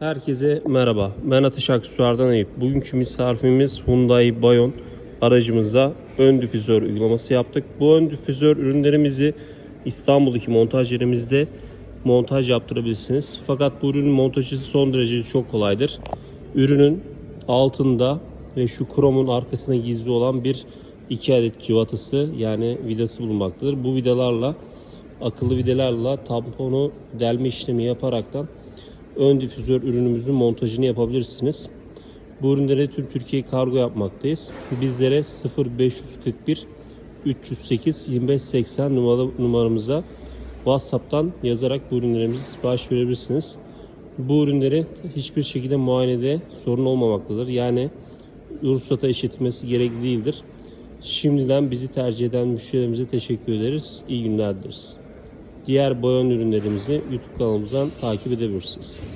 Herkese merhaba. Ben Ateş Aksuar'dan Eyüp. Bugünkü misafirimiz Hyundai Bayon aracımıza ön difüzör uygulaması yaptık. Bu ön difüzör ürünlerimizi İstanbul'daki montaj yerimizde montaj yaptırabilirsiniz. Fakat bu ürünün montajı son derece çok kolaydır. Ürünün altında ve şu kromun arkasına gizli olan bir iki adet civatası yani vidası bulunmaktadır. Bu vidalarla akıllı vidalarla tamponu delme işlemi yaparaktan ön difüzör ürünümüzün montajını yapabilirsiniz. Bu ürünlere tüm Türkiye kargo yapmaktayız. Bizlere 0541 308 2580 numaralı numaramıza WhatsApp'tan yazarak bu ürünlerimizi sipariş verebilirsiniz. Bu ürünleri hiçbir şekilde muayenede sorun olmamaktadır. Yani ruhsata işletilmesi gerekli değildir. Şimdiden bizi tercih eden müşterilerimize teşekkür ederiz. İyi günler dileriz. Diğer boyan ürünlerimizi YouTube kanalımızdan takip edebilirsiniz.